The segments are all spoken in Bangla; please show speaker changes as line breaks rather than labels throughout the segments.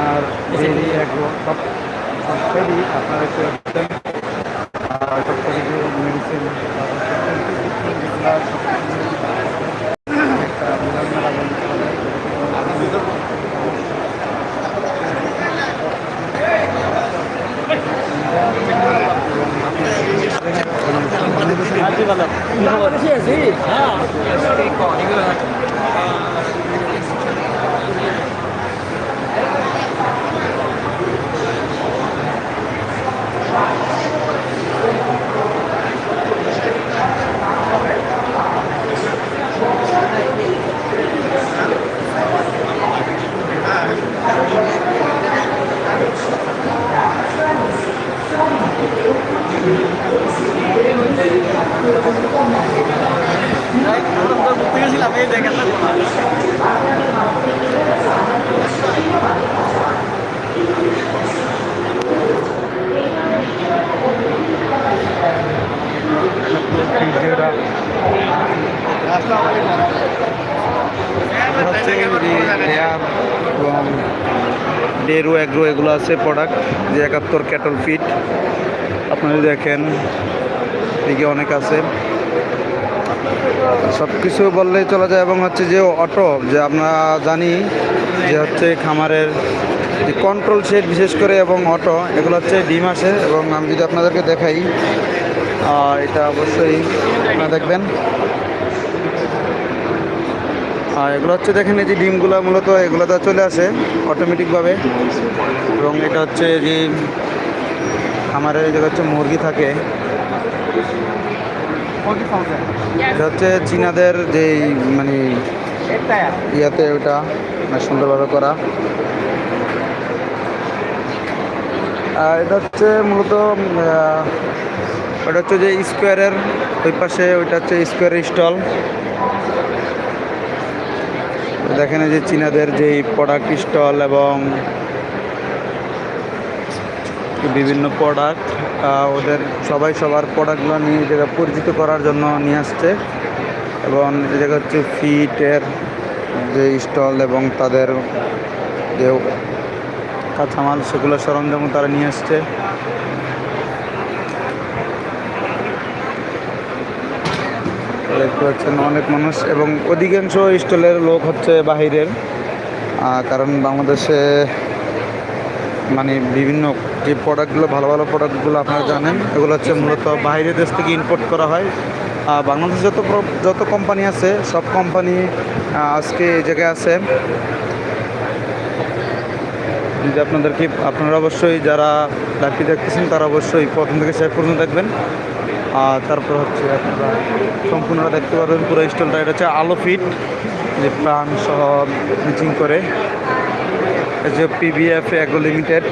আর ডেলি এগ্রো সব সব সাইডই আপনারা পাচ্ছেন আর সব মেডিসিন একটা মিলন মেলা বলতে পারেন। ফ্রিজেরা হচ্ছে যে র্যাব এবং ডেরু অ্যাগ্রো এগুলো আছে প্রোডাক্ট যে একাত্তর ক্যাটল ফিট। আপনারা দেখেন দিকে অনেক আছে। সব কিছু বললেই চলা যায় এবং হচ্ছে যে অটো যে আমরা জানি যে হচ্ছে খামারের যে কন্ট্রোল সেট বিশেষ করে এবং অটো এগুলো হচ্ছে ডিম আসে এবং আমি যদি আপনাদেরকে দেখাই এটা অবশ্যই আপনারা দেখবেন। আর এগুলো হচ্ছে দেখেন এই যে ডিমগুলো মূলত এগুলোতে চলে আসে অটোমেটিকভাবে এবং এটা হচ্ছে যে খামারের এই হচ্ছে মুরগি থাকে। এটা হচ্ছে চীনাদের যে মানে ইয়াতে ওটা মানে সুন্দরভাবে করা। আর এটা হচ্ছে মূলত ওটা হচ্ছে যে স্কোয়ারের ওই পাশে ওইটা হচ্ছে স্কোয়ারের স্টল। দেখেন যে চীনাদের যেই প্রোডাক্ট স্টল এবং বিভিন্ন প্রোডাক্ট ওদের সবাই সবার প্রোডাক্টগুলো নিয়ে এই জায়গায় পরিচিত করার জন্য নিয়ে আসছে। এবং জায়গা হচ্ছে ফিটের যে স্টল এবং তাদের যে কাঁচামাল, সেগুলো সরঞ্জাম তারা নিয়ে আসছে। দেখতে পাচ্ছেন অনেক মানুষ এবং অধিকাংশ স্টলের লোক হচ্ছে বাহিরের কারণ বাংলাদেশে মানে বিভিন্ন যে প্রোডাক্টগুলো ভালো ভালো প্রোডাক্টগুলো আপনারা জানেন, এগুলো হচ্ছে মূলত বাইরের দেশ থেকে ইম্পোর্ট করা হয়। আর বাংলাদেশে যত যত কোম্পানি আছে, সব কোম্পানি আজকে এই জায়গায় আছে। যদি আপনাদেরকে, আপনারা অবশ্যই যারা লাইভটি দেখতেছেন, তারা অবশ্যই প্রথম থেকে শেষ পর্যন্ত দেখবেন। আর তারপর হচ্ছে আপনারা সম্পূর্ণটা দেখতে পারবেন, পুরো স্টলটা। এটা হচ্ছে আলো ফিট, যে প্রাণ সহ মিচিং করে যে পিবিএফ অ্যাগ্রো লিমিটেড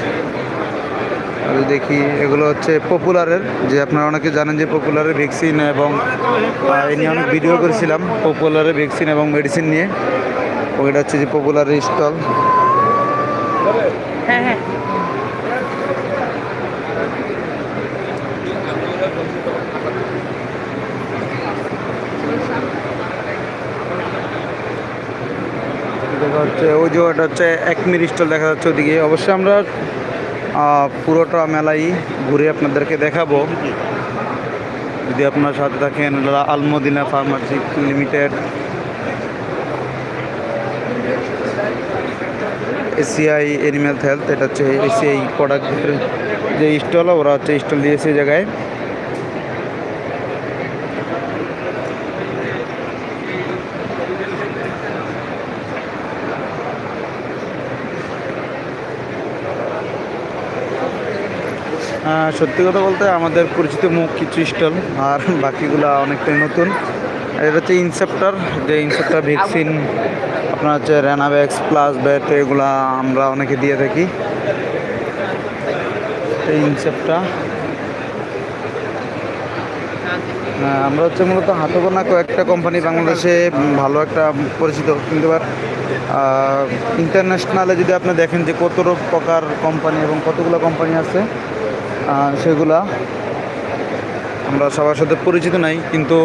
আমি দেখি, এগুলো হচ্ছে পপুলারের। যে আপনারা অনেকে জানেন যে পপুলারের ভ্যাকসিন এবং এ নিয়ে অনেক ভিডিও করেছিলাম, পপুলারের ভ্যাকসিন এবং মেডিসিন নিয়ে। ওইটা হচ্ছে যে পপুলারের স্টল। দেখা হচ্ছে, ওই যে ওটা হচ্ছে এক মিনিট স্টল দেখা যাচ্ছে ওদিকে। অবশ্যই আমরা পুরোটা মেলাই ঘুরে আপনাদেরকে দেখাবো। যদি আপনার সাথে থাকেন Almadina pharmacy limited. ACI animal health, এটা হচ্ছে এসিআই প্রোডাক্টের যে স্টল, ওরা হচ্ছে স্টল দিয়েছে জায়গায় সত্যি কথা বলতে আমাদের পরিচিত মুখ কিছু স্টল আর বাকিগুলো অনেকটাই নতুন। এটা হচ্ছে ইনসেপ্টার যে ইনসেপ্টার ভ্যাকসিন আপনার হচ্ছে র্যানাভ্যাক্স প্লাস ব্যাট এগুলা আমরা অনেকে দিয়ে থাকি। এই ইনসেপ্টটা হ্যাঁ, আমরা হচ্ছে মূলত হাতে গোনা কয়েকটা কোম্পানি বাংলাদেশে ভালো একটা পরিচিত। কিন্তু এবার ইন্টারন্যাশনালে যদি আপনি দেখেন যে কত প্রকার কোম্পানি এবং কতগুলো কোম্পানি আছে সেগুলা আমরা সবার সাথে পরিচিত নাই, কিন্তু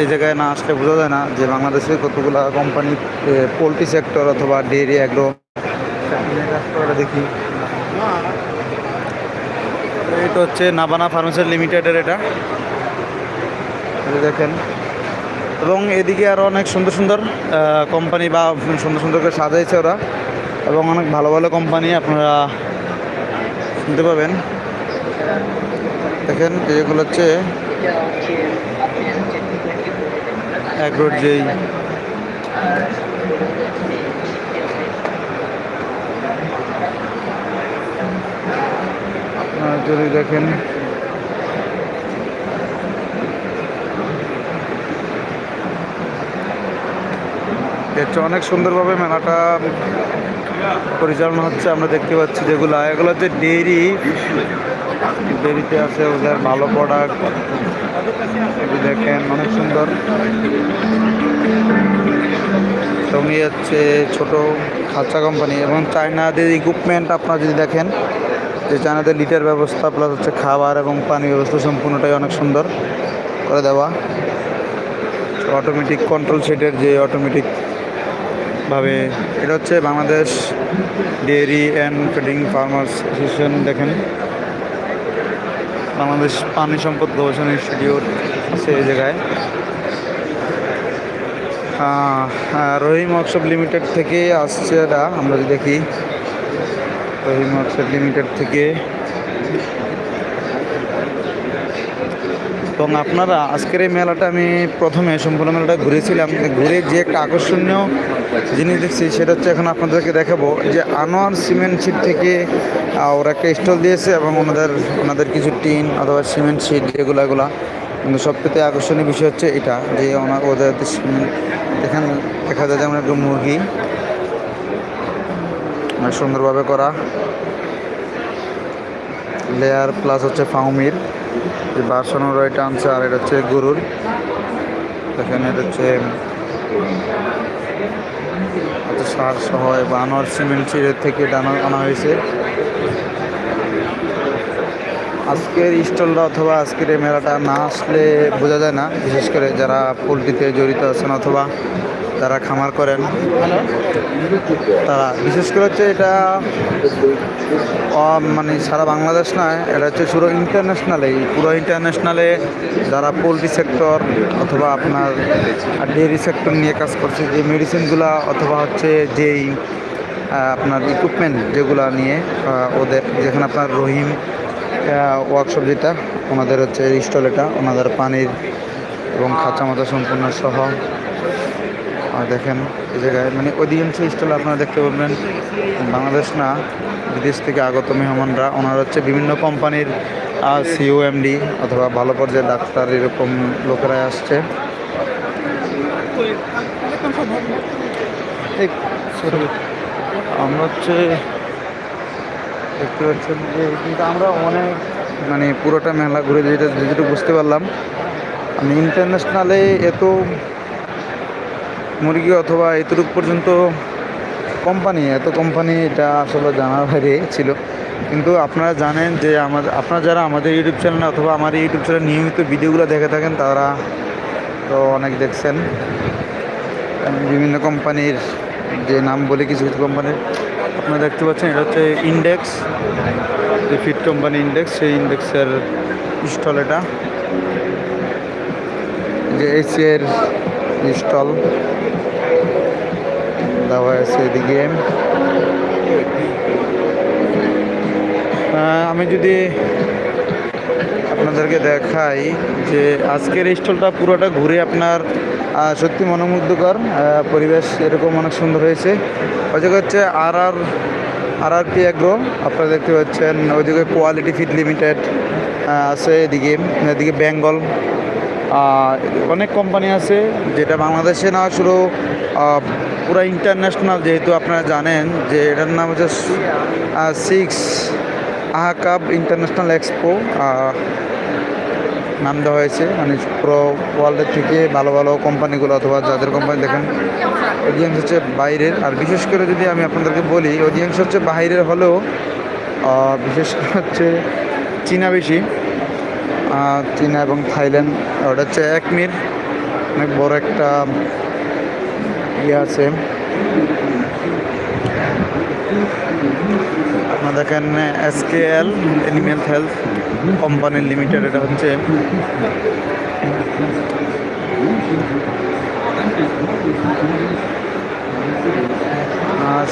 এই জায়গায় না আসলে বোঝা যায় না যে বাংলাদেশে কতগুলা কোম্পানি পোলট্রি সেক্টর অথবা ডেয়ারি অ্যাগ্রো দেখি। এটা হচ্ছে নাবানা ফার্মেসি লিমিটেডের এটা। দেখেন। এবং এদিকে আরও অনেক সুন্দর সুন্দর কোম্পানি বা সুন্দর সুন্দর করে সাজাইছে ওরা। এবং অনেক ভালো ভালো কোম্পানি আপনারা শুনতে পাবেন। দেখেন যেগুলো হচ্ছে অ্যাগ্রোর যদি দেখেন হচ্ছে অনেক সুন্দরভাবে মেলাটা পরিচালনা হচ্ছে, আমরা দেখতে পাচ্ছি যেগুলো। এগুলো হচ্ছে ডেইরি ডেইরিতে আছে ওদের ভালো প্রোডাক্ট দেখেন, অনেক সুন্দর। এই হচ্ছে ছোট খাঁচা কোম্পানি এবং চায়নাদের ইকুইপমেন্ট আপনারা যদি দেখেন, যে চায়নাদের লিটার ব্যবস্থা প্লাস হচ্ছে খাবার এবং পানি ব্যবস্থা সম্পূর্ণটাই অনেক সুন্দর করে দেওয়া। অটোমেটিক কন্ট্রোল সেটের যে অটোমেটিক ভাবে, এটা হচ্ছে Bangladesh dairy and feeding farmers association দেখেন। বাংলাদেশ পানি সম্পদ গবেষণা ইনস্টিটিউট এই জায়গায়। রহিম ওয়ার্কশপ লিমিটেড থেকে আসছে এটা, আমরা যদি দেখি। রহিম ওয়ার্কশপ লিমিটেড থেকে। এবং আপনারা আজকের এই মেলাটা আমি প্রথমে সম্পূর্ণ মেলাটা ঘুরেছিলাম। ঘুরে যে একটা আকর্ষণীয় জিনিস দেখছি, সেটা হচ্ছে এখন আপনাদেরকে দেখাবো যে আনোয়ার সিমেন্ট শিট থেকে ওরা একটা স্টল দিয়েছে এবং ওনাদের ওনাদের কিছু টিন অথবা সিমেন্ট শিট যেগুলো, এগুলো। কিন্তু সবথেকে আকর্ষণীয় বিষয় হচ্ছে এটা, যে ওনার ওদের সিমেন্ট, এখানে দেখা যায় যেমন একটা মুরগি। সুন্দরভাবে করা। লেয়ার প্লাস হচ্ছে ফাউমির। যে বাসনও এটা আনছে, আর এটা হচ্ছে গরুর। এখানে এটা হচ্ছে সার সহ বা আনোয়ার সিমেন্ট সিরের থেকে আনা হয়েছে। আজকের স্টলটা অথবা আজকের এই মেলাটা না আসলে বোঝা যায় না। বিশেষ করে যারা পোলট্রিতে জড়িত আছেন অথবা যারা খামার করেন। তারা, বিশেষ করে হচ্ছে এটা মানে সারা বাংলাদেশ নয়, এটা হচ্ছে পুরো ইন্টারন্যাশনালে পুরো ইন্টারন্যাশনালে যারা পোলট্রি সেক্টর অথবা আপনার ডেয়ারি সেক্টর নিয়ে কাজ করছে, যে মেডিসিনগুলো অথবা হচ্ছে যেই আপনার ইকুইপমেন্ট যেগুলো নিয়ে ওদের, যেখানে আপনার রহিম ওয়ার্কশপ যেটা, ওনাদের হচ্ছে স্টল এটা, ওনাদের পানির এবং খাঁচা মাথা সম্পূর্ণ সহ দেখেন এই জায়গায়। মানে অধিকাংশ স্টলে আপনারা দেখতে পাবেন বাংলাদেশ না, বিদেশ থেকে আগত মেহমানরা। ওনারা হচ্ছে বিভিন্ন কোম্পানির সিও এমডি অথবা ভালো পর্যায়ে ডাক্তার এরকম লোকেরাই আসছে। আমরা হচ্ছে দেখতে পাচ্ছেন যে কিন্তু আমরা অনেক মানে পুরোটা মেলা ঘুরে যেটা যেটুকু বুঝতে পারলাম। আমি ইন্টারন্যাশনালে এত মুরগি অথবা এতটুকু পর্যন্ত কোম্পানি এত কোম্পানি এটা আসলে জানার বাইরে ছিল। কিন্তু আপনারা জানেন যে আমাদের আপনারা যারা আমাদের ইউটিউব চ্যানেল অথবা আমার ইউটিউব চ্যানেল নিয়মিত ভিডিওগুলো দেখে থাকেন, তারা তো অনেক দেখছেন। বিভিন্ন কোম্পানির যে নাম বলে, কিছু কিছু কোম্পানির আপনারা দেখতে পাচ্ছেন, এটা হচ্ছে ইন্ডেক্স যে ফিট কোম্পানি ইন্ডেক্স সেই ইন্ডেক্সের স্টল এটা। যে এসিয়ের স্টল দেওয়া আছে এদিকে। আমি যদি আপনাদেরকে দেখাই যে আজকের স্টলটা পুরোটা ঘুরে আপনার সত্যি মনোমুগ্ধকর পরিবেশ এরকম অনেক সুন্দর হয়েছে। ওই জায়গায় হচ্ছে আর আর আর আর পি অ্যাগ্রো আপনারা দেখতে পাচ্ছেন ওইদিকে কোয়ালিটি ফিড লিমিটেড আছে এদিকে এদিকে বেঙ্গল। অনেক কোম্পানি আছে যেটা বাংলাদেশে না আহ, পুরো ইন্টারন্যাশনাল যেহেতু আপনারা জানেন যে এটার নাম হচ্ছে সিক্স আহাকাব ইন্টারন্যাশনাল এক্সপো নাম দেওয়া হয়েছে। মানে পুরো ওয়ার্ল্ডের থেকে ভালো ভালো কোম্পানিগুলো অথবা যাদের কোম্পানি দেখেন অধিকাংশ হচ্ছে বাইরের। আর বিশেষ করে যদি আমি আপনাদেরকে বলি অধিকাংশ হচ্ছে বাইরের হলেও বিশেষ করে হচ্ছে চীনা বেশি। চীনা এবং থাইল্যান্ড ওটা হচ্ছে একমির, অনেক বড় একটা ইয়ে আছে? দেখেন, SKL animal health company limited, এটা হচ্ছে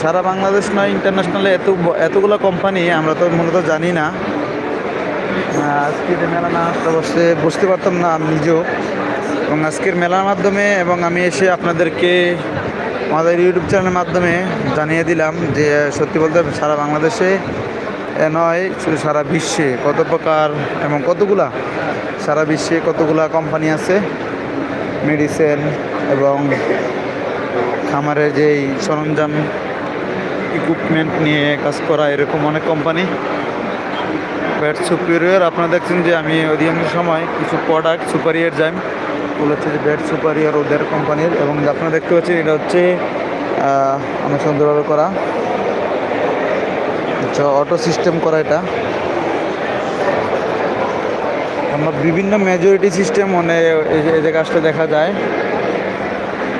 সারা বাংলাদেশ নয় ইন্টারন্যাশনালে এত এতগুলো কোম্পানি, আমরা তো মূলত জানি না। আজকের মেলা না আসতে বসতে বুঝতে পারতাম না, আমি নিজেও। এবং আজকের মেলার মাধ্যমে, এবং আমি এসে আপনাদেরকে আমাদের ইউটিউব চ্যানেলের মাধ্যমে জানিয়ে দিলাম যে, সত্যি বলতে সারা বাংলাদেশে নয়, শুধু সারা বিশ্বে কত প্রকার এবং কতগুলা, সারা বিশ্বে কতগুলা কোম্পানি আছে? মেডিসিন এবং খামারের যেই সরঞ্জাম ইকুইপমেন্ট নিয়ে কাজ করা এরকম অনেক কোম্পানি ব্যাট সুপিরিয়র আপনারা দেখছেন যে আমি অধিকাংশ সময় কিছু প্রোডাক্ট সুপারিয়ার যাই। ওগুলো হচ্ছে যে ব্যাট সুপারিয়র ওদের কোম্পানির এবং আপনারা দেখতে পাচ্ছেন এটা হচ্ছে অনেক সুন্দরভাবে করা। আচ্ছা অটো সিস্টেম করা এটা। আমরা বিভিন্ন মেজরিটি সিস্টেম মানে এই যে- আসলে দেখা যায়।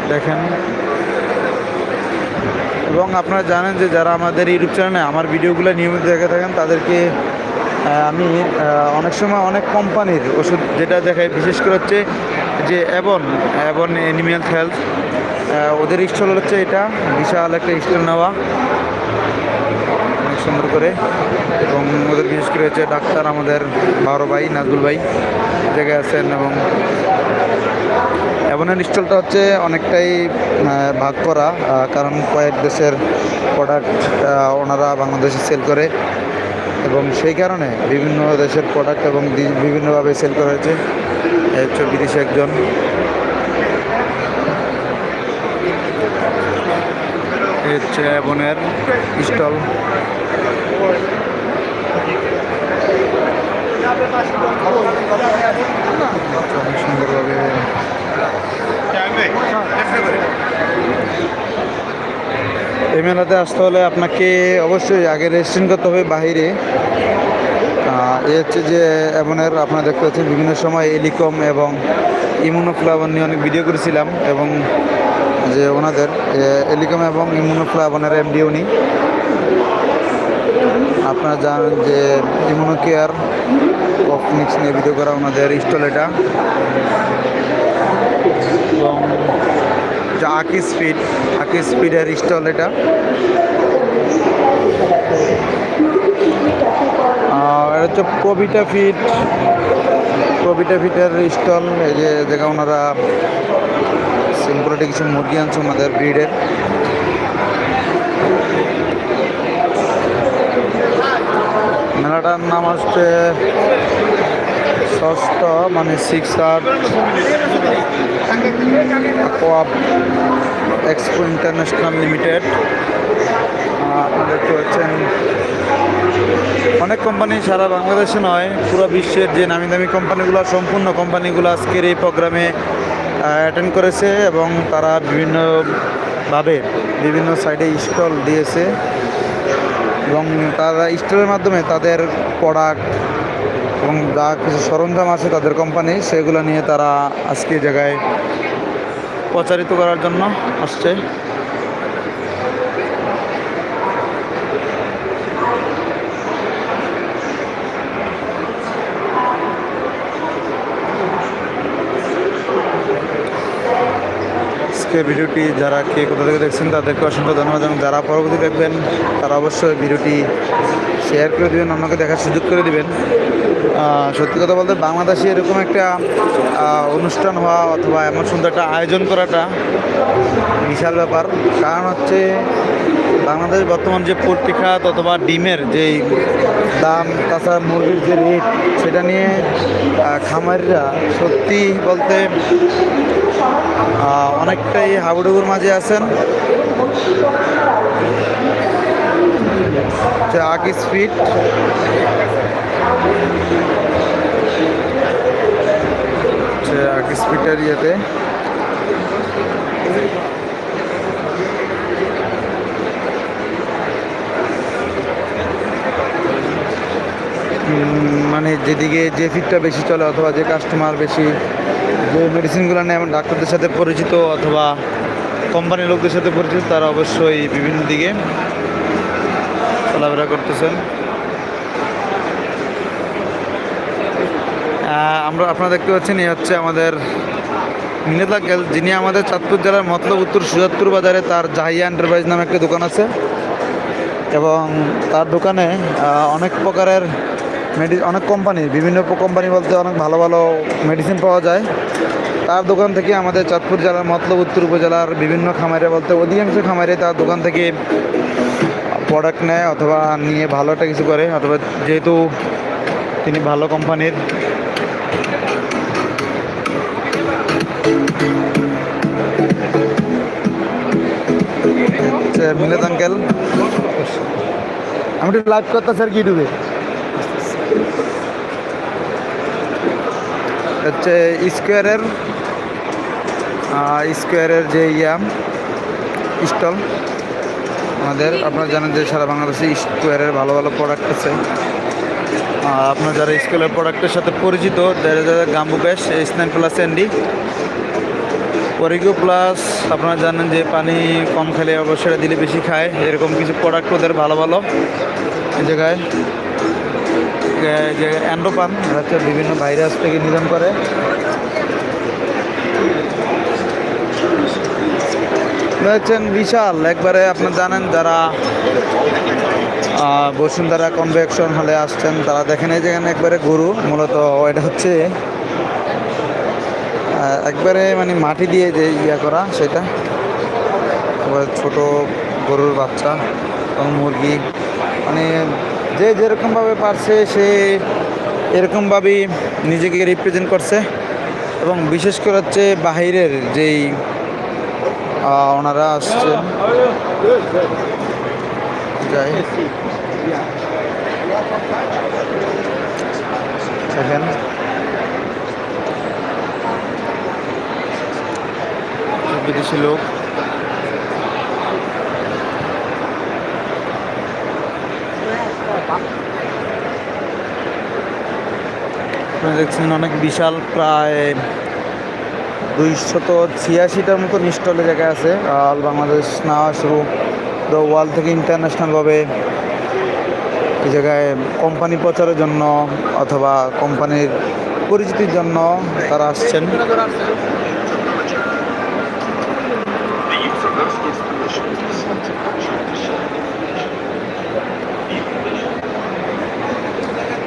দেখেন। এবং আপনারা জানেন যে যারা আমাদের ইউটিউব চ্যানেলে আমার ভিডিওগুলো নিয়মিত দেখে থাকেন, তাদেরকে আমি অনেক সময় অনেক কোম্পানির ওষুধ যেটা দেখাই বিশেষ করে হচ্ছে যে অ্যাবন অ্যাবন অ্যানিম্যাল হেলথ ওদের স্টল হচ্ছে এটা, বিশাল একটা স্টল নেওয়া। অনেক সুন্দর করে। এবং ওদের বিশেষ করে হচ্ছে ডাক্তার আমাদের বারো ভাই নাজবুল ভাই জায়গায় আছেন এবং এমনের স্টলটা হচ্ছে অনেকটাই ভাগ করা কারণ কয়েক দেশের প্রোডাক্ট ওনারা বাংলাদেশে সেল করে। এবং সেই কারণে বিভিন্ন দেশের প্রোডাক্ট এবং বিভিন্নভাবে সেল করা হয়েছে। হচ্ছে বিদেশি একজন। হচ্ছে এবনের স্টল। সুন্দরভাবে এই মেলাতে আসতে হলে আপনাকে অবশ্যই আগে রেজিস্ট্রেশন করতে হবে বাহিরে। এ হচ্ছে যে এমনের আপনারা দেখতে পাচ্ছেন বিভিন্ন সময় এলিকম এবং ইমুনোফ্লাবন নিয়ে অনেক ভিডিও করেছিলাম এবং যে ওনাদের এলিকম এবং ইমুনোফ্লাবনের এমডি উনি। আপনারা জানেন যে ইমুনো কেয়ার কফমিক্স নিয়ে ভিডিও করা ওনাদের স্টল এটা। এবং যে আকি স্পিড আকি স্পিডের স্টল এটা। আর হচ্ছে কবিতা ফিট, কবিতা ফিটের স্টল, এই যে জায়গা ওনারা সিম্পলিটি কিছু মুরগি আনছে ওনাদের ব্রিডের। মেলাটার নাম হচ্ছে ষষ্ঠ মানে সিক্স কোয়াপ এক্সপো ইন্টারন্যাশনাল লিমিটেড আপনারা দেখতে পাচ্ছেন অনেক কোম্পানি সারা বাংলাদেশে নয়, পুরো বিশ্বের যে নামি দামি কোম্পানিগুলো সম্পূর্ণ কোম্পানিগুলো আজকের এই প্রোগ্রামে অ্যাটেন্ড করেছে এবং তারা বিভিন্নভাবে বিভিন্ন সাইডে স্টল দিয়েছে এবং তারা স্টলের মাধ্যমে তাদের প্রোডাক্ট এবং যা কিছু সরঞ্জাম আছে তাদের কোম্পানি সেগুলো নিয়ে তারা আজকে জায়গায় প্রচারিত করার জন্য আসছে। আজকে ভিডিওটি যারা কে কোথা থেকে দেখছেন তাদেরকে অসংখ্য ধন্যবাদ এবং যারা পরবর্তী দেখবেন, তারা অবশ্যই ভিডিওটি শেয়ার করে দেবেন, অন্যকে দেখার সুযোগ করে দেবেন। সত্যি কথা বলতে বাংলাদেশে এরকম একটা অনুষ্ঠান হওয়া অথবা এমন সুন্দর একটা আয়োজন করাটা বিশাল ব্যাপার। কারণ হচ্ছে বাংলাদেশ বর্তমান যে পোলট্রি খাত অথবা ডিমের যেই দাম, তাছাড়া মুরগির যে রেট সেটা নিয়ে খামারিরা সত্যি বলতে অনেকটাই হাবুডুবুর মাঝে আছেন। যে আকি স্পিড। যে আকি স্পিডের ইয়েতে। মানে যেদিকে যে ফিটটা বেশি চলে অথবা যে কাস্টমার বেশি যে মেডিসিনগুলো নেয় আমার ডাক্তারদের সাথে পরিচিত অথবা কোম্পানির লোকদের সাথে পরিচিত, তারা অবশ্যই বিভিন্ন দিকে চলাফেরা করতেছেন। আমরা আপনারা দেখতে পাচ্ছেন, এই হচ্ছে আমাদের মিনেত আঙ্কেল যিনি আমাদের চাঁদপুর জেলার মতলব উত্তর সুজাতপুর বাজারে তার জাহিয়া এন্টারপ্রাইজ নামে একটা দোকান আছে। এবং তার দোকানে অনেক প্রকারের মেডি অনেক কোম্পানি বিভিন্ন কোম্পানি বলতে অনেক ভালো ভালো মেডিসিন পাওয়া যায়। তার দোকান থেকে আমাদের চাঁদপুর জেলার মতলব উত্তর উপজেলার বিভিন্ন খামারে বলতে অধিকাংশ খামারে তার দোকান থেকে প্রোডাক্ট নেয় অথবা নিয়ে ভালো একটা কিছু করে, অথবা যেহেতু তিনি ভালো কোম্পানির মিলেদ আঙ্কেল আমি একটু লাইভ করতে স্যার কি ইউটিউবে। হচ্ছে স্কোয়ারের স্কোয়ারের যে ইয়া, স্টল, আমাদের আপনারা জানেন যে সারা বাংলাদেশে স্কোয়ারের ভালো ভালো প্রোডাক্ট আছে। আপনার যারা স্কুলের প্রোডাক্টের সাথে পরিচিত গাম্বু ব্যাস স্ন্যান প্লাস এনডি পরিগো প্লাস আপনারা জানেন যে পানি কম খেলে অবশ্যই দিলে বেশি খায়, এরকম কিছু প্রোডাক্ট ওদের ভালো ভালো। জায়গায় যে অ্যান্ডোপান হচ্ছে বিভিন্ন ভাইরাস থেকে নিধন করে। হচ্ছেন বিশাল। একবারে আপনার জানেন যারা বসুন্ধরা কনভেকশন হলে আসছেন, তারা দেখেন এই যেখানে একবারে গরু, মূলত এটা হচ্ছে একবারে মানে মাটি দিয়ে যে ইয়া করা সেটা। ছোট গরুর বাচ্চা এবং মুরগি মানে যে যেরকমভাবে পারছে, সে এরকমভাবেই নিজেকে রিপ্রেজেন্ট করছে এবং বিশেষ করে হচ্ছে বাহিরের যেই ওনারা আসছেন। যাই। দেখেন। বিদেশি লোক। আপনারা দেখছেন অনেক বিশাল প্রায় দুইশত ছিয়াশিটার মতো স্টলের জায়গায় আছে। অল বাংলাদেশ না শুরু দ্য ওয়ার্ল্ড থেকে ইন্টারন্যাশনালভাবে এই জায়গায় কোম্পানি প্রচারের জন্য অথবা কোম্পানির পরিচিতির জন্য তারা আসছেন।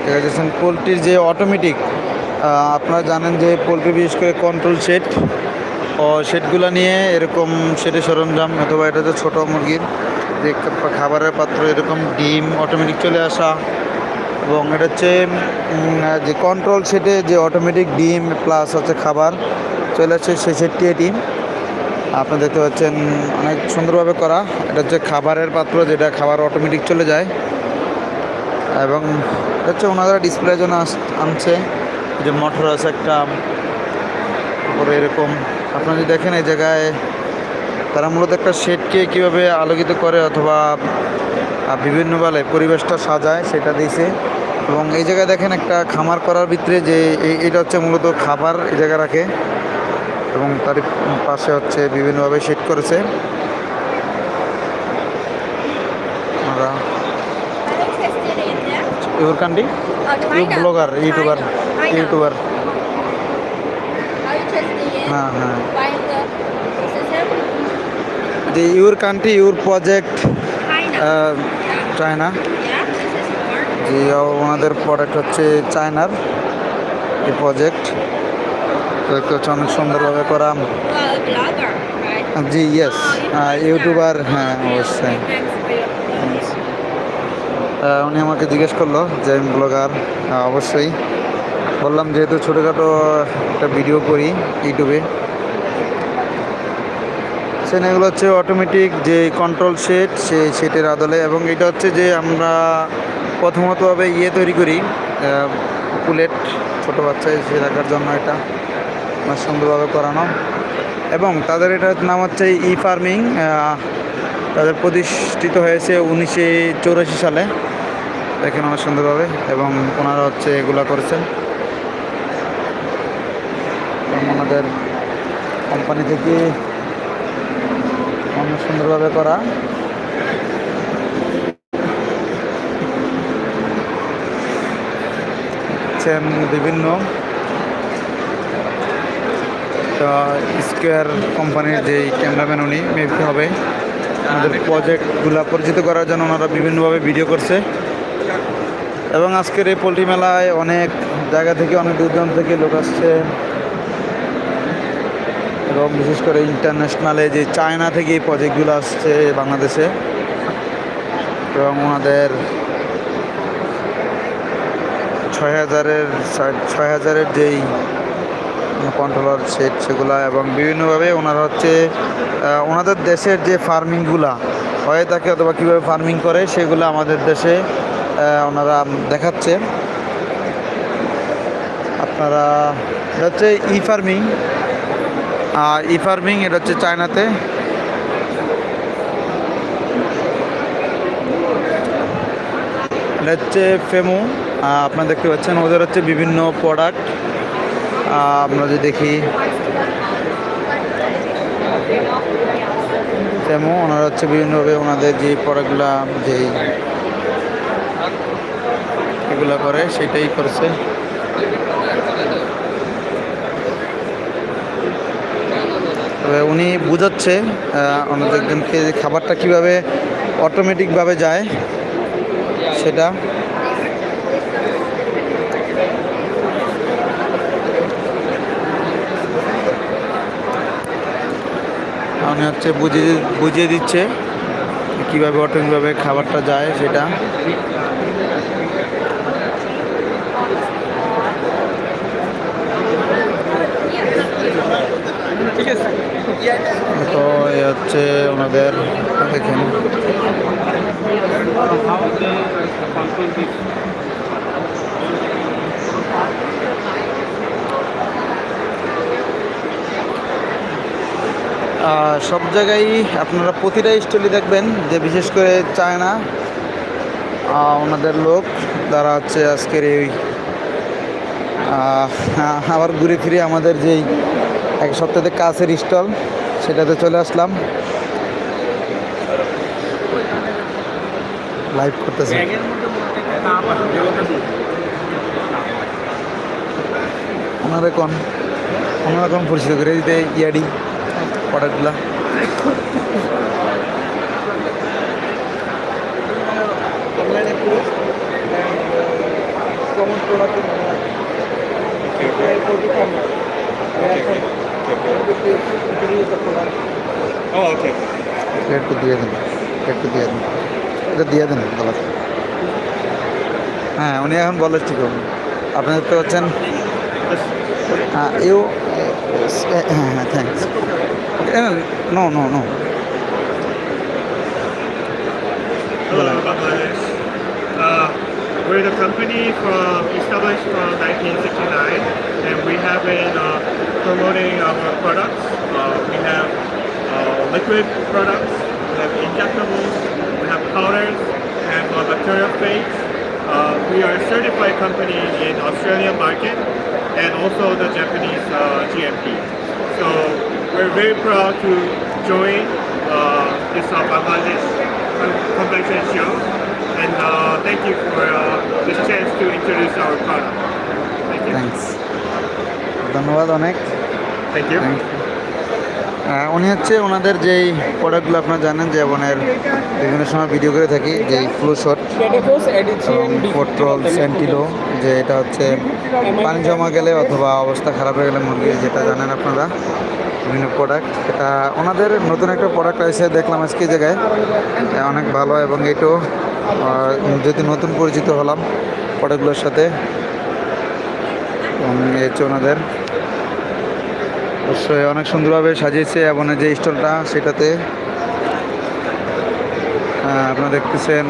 দেখা যাচ্ছেন পোলট্রির যে অটোমেটিক আপনারা জানেন যে পোলট্রি, বিশেষ করে কন্ট্রোল সেট ও সেটগুলো নিয়ে এরকম সেটের সরঞ্জাম অথবা এটা হচ্ছে ছোটো মুরগির যে খাবারের পাত্র, এরকম ডিম অটোমেটিক চলে আসা এবং এটা হচ্ছে যে কন্ট্রোল সেটে যে অটোমেটিক ডিম প্লাস হচ্ছে খাবার চলে আসছে সেই সেটটি এটি। আপনি দেখতে পাচ্ছেন, অনেক সুন্দরভাবে করা। এটা হচ্ছে খাবারের পাত্র, যেটা খাবার অটোমেটিক চলে যায়। এবং হচ্ছে ওনারা ডিসপ্লের জন্য আনছে। যে মোটর আছে একটা। তারপরে এরকম আপনারা যদি দেখেন এই জায়গায় তারা মূলত একটা শেডকে কীভাবে আলোকিত করে অথবা আহ, বিভিন্নভাবে পরিবেশটা সাজায় সেটা দিয়েছে। এবং এই জায়গায় দেখেন একটা খামার করার ভিতরে যে এটা হচ্ছে মূলত খাবার এই জায়গায় রাখে। এবং তার পাশে হচ্ছে বিভিন্নভাবে শেড করেছে। Your country
Uh, you blogger YouTuber.
YouTuber. হ্যাঁ
হ্যাঁ। The?
যে your country your project
China.
যে ওনাদের প্রোডাক্ট হচ্ছে চায়নার এই প্রজেক্ট দেখতে হচ্ছে অনেক সুন্দরভাবে করা? জি ইয়েস ইউটিউবার হ্যাঁ অবশ্যই। উনি আমাকে জিজ্ঞেস করল যে আমি ব্লগার অবশ্যই। বললাম যেহেতু ছোটোখাটো একটা ভিডিও করি ইউটিউবে। সেন এগুলো হচ্ছে অটোমেটিক যে কন্ট্রোল সেট সেই সেটের আদলে, এবং এটা হচ্ছে যে আমরা প্রথমতভাবে ইয়ে তৈরি করি পুলেট ছোটো বাচ্চা এসে রাখার জন্য এটা সুন্দরভাবে করানো। এবং তাদের এটার নাম হচ্ছে ই ফার্মিং তাদের প্রতিষ্ঠিত হয়েছে উনিশে চৌরাশি সালে। দেখেন অনেক সুন্দরভাবে, এবং ওনারা হচ্ছে এগুলা করেছেন। ওনাদের কোম্পানি থেকে অনেক সুন্দরভাবে করা। বিভিন্ন। স্কোয়ার কোম্পানির যেই ক্যামেরাম্যান উনি, মেবি হবে। আমাদের প্রজেক্টগুলো পরিচিত করার জন্য ওনারা বিভিন্নভাবে ভিডিও করছে। এবং আজকের এই পোলট্রি মেলায় অনেক জায়গা থেকে, অনেক দূর দূরান্ত থেকে লোক আসছে। এবং বিশেষ করে ইন্টারন্যাশনালে যে চায়না থেকে এই প্রজেক্টগুলো আসছে বাংলাদেশে এবং ওনাদের ছয় হাজারের ছয় হাজারের যেই কন্ট্রোলার সেট সেগুলো এবং বিভিন্নভাবে ওনারা হচ্ছে ওনাদের দেশের যে ফার্মিংগুলা হয় তাকে অথবা কীভাবে ফার্মিং করে সেগুলো আমাদের দেশে ওনারা দেখাচ্ছে। আপনারা, এটা হচ্ছে ই ফার্মিং আর ই ফার্মিং এটা হচ্ছে চায়নাতে। এটা হচ্ছে ফেমো। আপনারা দেখতে পাচ্ছেন, ওদের হচ্ছে বিভিন্ন প্রোডাক্ট আমরা যদি দেখি, ফেমো, ওনারা হচ্ছে বিভিন্নভাবে ওনাদের যে প্রোডাক্টগুলো যেই এগুলা করে সেটাই করছে। তবে উনি বুঝাচ্ছে ওনাদের একজনকে খাবারটা কীভাবে অটোমেটিকভাবে যায় সেটা। উনি হচ্ছে বুঝিয়ে বুঝিয়ে দিচ্ছে কীভাবে অটোমেটিকভাবে খাবারটা যায় সেটা। তো এই হচ্ছে ওনাদের দেখেন। সব জায়গায় আপনারা প্রতিটা স্টলই দেখবেন, যে বিশেষ করে চায়না ওনাদের লোক যারা হচ্ছে আজকের এই আবার ঘুরে ফিরে আমাদের যেই এক সপ্তাহে কাছের স্টল, সেটাতে চলে আসলাম। লাইভ করতেছে। ওনারা কোন? ওনারা কোন পরিচিত করে? দিতে ইয়াডি প্রোডাক্টগুলা
Oh, okay.
একটু দিয়ে দেন একটু দিয়ে দেন এটা দিয়ে দেন গলা হ্যাঁ উনি এখন বলে ঠিক হবে আপনি দেখতে পাচ্ছেন হ্যাঁ ইউ হ্যাঁ হ্যাঁ thanks no no no
Hello, Bangladesh. Uh, we're the company from established from 1969, and we have been uh, promoting our products. Uh, we have uh, liquid products, we have injectables, we have powders, and for bacteriophages. Uh, we are a certified company in Australian market and also the Japanese GMP. So we're very proud to join this Bangladesh convention show and thank you for this chance to introduce our product. Thank you.
Thanks. ধন্যবাদ অনেক। থ্যাংক ইউ উনি হচ্ছে ওনাদের যেই প্রোডাক্টগুলো আপনারা জানেন যে ওনার বিভিন্ন সময় ভিডিও করে থাকি যেই ফ্লো শট পেট্রোল সেন্টিলো যে এটা হচ্ছে পানি জমা গেলে অথবা অবস্থা খারাপ হয়ে গেলে মুরগির যেটা জানেন আপনারা বিভিন্ন প্রোডাক্ট এটা ওনাদের নতুন একটা প্রোডাক্ট আছে দেখলাম আজকে জায়গায়। এটা অনেক ভালো এবং এটাও যদি নতুন পরিচিত হলাম প্রোডাক্টগুলোর সাথে এবং এই হচ্ছে ওনাদের অবশ্যই অনেক সুন্দরভাবে সাজিয়েছে এবং যে স্টলটা সেটাতে আপনারা দেখতেছেন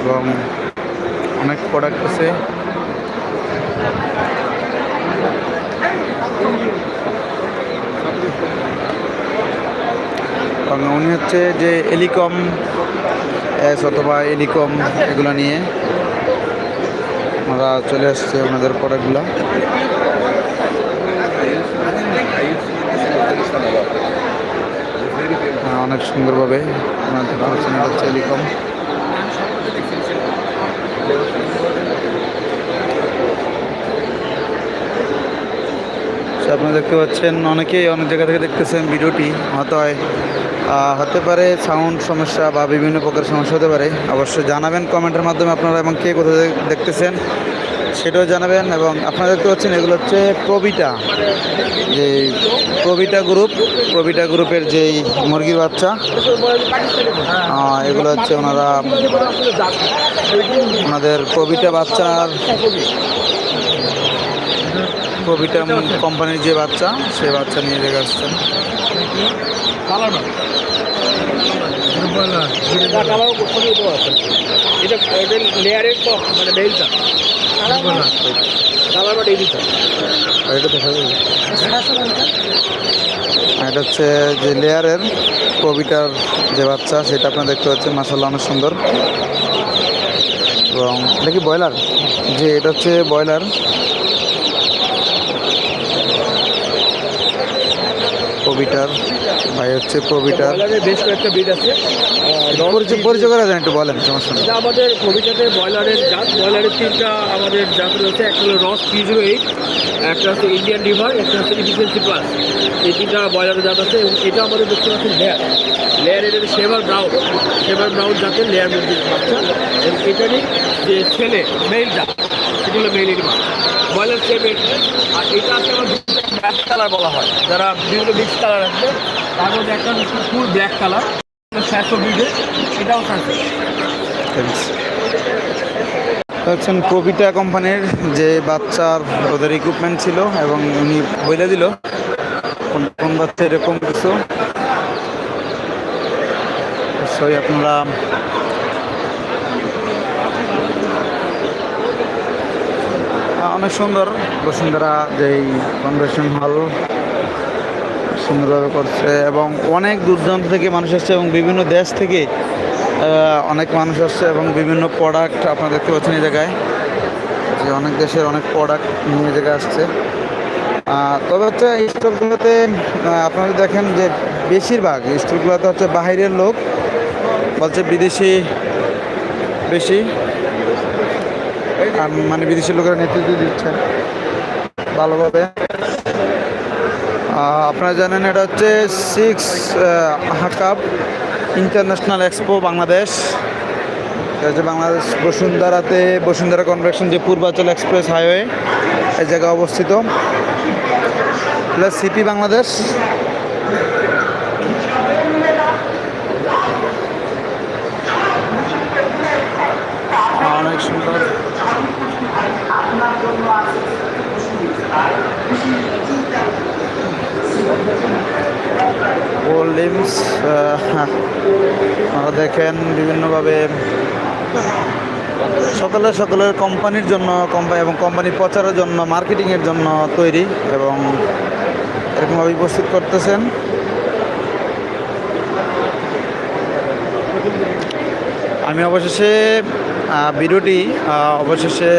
এবং অনেক প্রোডাক্ট আছে। উনি হচ্ছে যে এলিকম এস অথবা এলিকম এগুলো নিয়ে ওনারা চলে আসছে ওনাদের প্রোডাক্টগুলো অনেক সুন্দরভাবে ওনাদের হচ্ছে আপনারা দেখতে পাচ্ছেন, অনেকেই অনেক জায়গা থেকে দেখতেছেন ভিডিওটি। হয়তো হয় হতে পারে সাউন্ড সমস্যা বা বিভিন্ন প্রকার সমস্যা হতে পারে। অবশ্যই জানাবেন কমেন্টের মাধ্যমে আপনারা এবং কে কোথা থেকে দেখতেছেন। সেটাও জানাবেন এবং আপনারা দেখতে পাচ্ছেন এগুলো হচ্ছে প্রবিটা যে প্রবিটা গ্রুপ প্রবিটা গ্রুপের যেই মুরগির বাচ্চা এগুলো হচ্ছে ওনারা ওনাদের প্রবিটা বাচ্চার প্রবিটা কোম্পানির যে বাচ্চা সে বাচ্চা নিয়ে রেখে আসছেন
এটা লেয়ারের মানে বেলটা বাট
এটা হচ্ছে যে লেয়ারের কবিটার যে বাচ্চা, সেটা আপনারা দেখতে পাচ্ছেন মাসাল্লাহ অনেক সুন্দর। এবং এটা কি ব্রয়লার? যে এটা হচ্ছে ব্রয়লার। কবিটার ভাই হচ্ছে
ব্রয়লারের বেশ কয়েকটা ব্রিড আছে।
পরিচয় করা যায় একটু বলেন, সমস্যা
আমাদের কবিতাতে ব্রয়লারের জাত, ব্রয়লারের তিনটা আমাদের জাত রয়েছে। একটা হলো রস থ্রি জিরো এইট, একটা হচ্ছে ইন্ডিয়ান রিভার, একটা হচ্ছে ইফিসিয়েন্সি প্লাস এই তিনটা ব্রয়লারের জাত আছে এবং এটা আমাদের দেখতে পাচ্ছেন লেয়ার। লেয়ার এটা শেভার ব্রাউন শেভার ব্রাউন জাতের লেয়ার মুরগির বাচ্চা। এবং এটারই যে ছেলে মেল জাত, সেটা হলো মেল এনিমাল ব্রয়লার সেম আর এটা আছে আমার ব্ল্যাক কালার বলা হয়। যারা বিভিন্ন মিক্স কালার আছে, তার মধ্যে একটা ফুল ব্ল্যাক কালার স্যাসো ব্রিডে এটাও
হচ্ছেন কবিতা কোম্পানির যে বাচ্চার ওদের ইকুইপমেন্ট ছিল এবং উনি বলে দিল। কোন কোন বাচ্চা এরকম কিছু? অবশ্যই আপনারা অনেক সুন্দর বসুন্ধরা যেই কনভেনশন হল সুন্দরভাবে করছে এবং অনেক দূর দূরান্ত থেকে মানুষ আসছে এবং বিভিন্ন দেশ থেকে অনেক মানুষ আসছে এবং বিভিন্ন প্রোডাক্ট আপনারা দেখতে পাচ্ছেন এই জায়গায়। যে অনেক দেশের অনেক প্রোডাক্ট নিয়ে জায়গায় আসছে। তবে হচ্ছে স্টলগুলোতে আপনারা দেখেন যে বেশিরভাগ স্টলগুলোতে হচ্ছে বাইরের লোক, বলছে বিদেশি বেশি। মানে বিদেশি লোকেরা নেতৃত্ব দিচ্ছেন ভালোভাবে। আপনারা জানেন এটা হচ্ছে সিক্স হাকাপ ইন্টারন্যাশনাল এক্সপো বাংলাদেশ। হচ্ছে বাংলাদেশ বসুন্ধরাতে, বসুন্ধরা কনভেকশন যে পূর্বাচল এক্সপ্রেস হাইওয়ে, এই জায়গায় অবস্থিত। প্লাস সিপি বাংলাদেশ অনেক সুন্দর কোল্ড ড্রিঙ্কস আপনারা দেখেন বিভিন্নভাবে সকলে সকলের কোম্পানির জন্য, কোম্পানি এবং কোম্পানি প্রচারের জন্য, মার্কেটিংয়ের জন্য তৈরি এবং এরকমভাবে উপস্থিত করতেছেন। আমি অবশেষে ভিডিওটি অবশেষে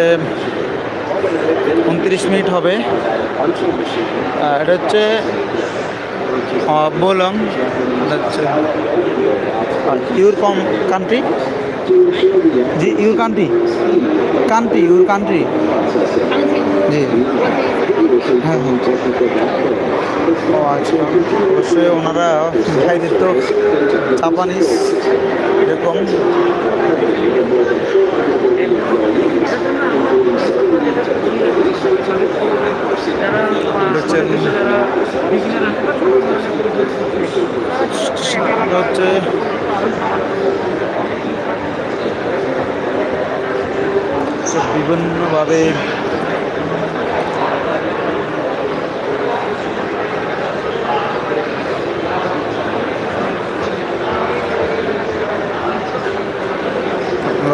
উনত্রিশ মিনিট হবে। এটা হচ্ছে বললাম your com country G your country country your country জি হ্যাঁ হ্যাঁ। ও আচ্ছা। অবশ্যই ওনারা ভাইদের তো জাপানিজ এরকম হচ্ছে বিভিন্নভাবে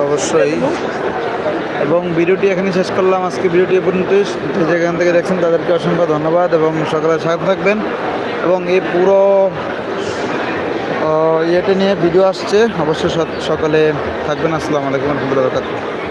অবশ্যই এবং ভিডিওটি এখানে শেষ করলাম। আজকে ভিডিওটি পর্যন্ত যেখান থেকে দেখছেন তাদেরকে অসংখ্য ধন্যবাদ এবং সকালে সাথে থাকবেন এবং এই পুরো ইয়েটা নিয়ে ভিডিও আসছে। অবশ্যই সক- সকালে থাকবেন। আসসালামু আলাইকুম রহমতুল্লাহ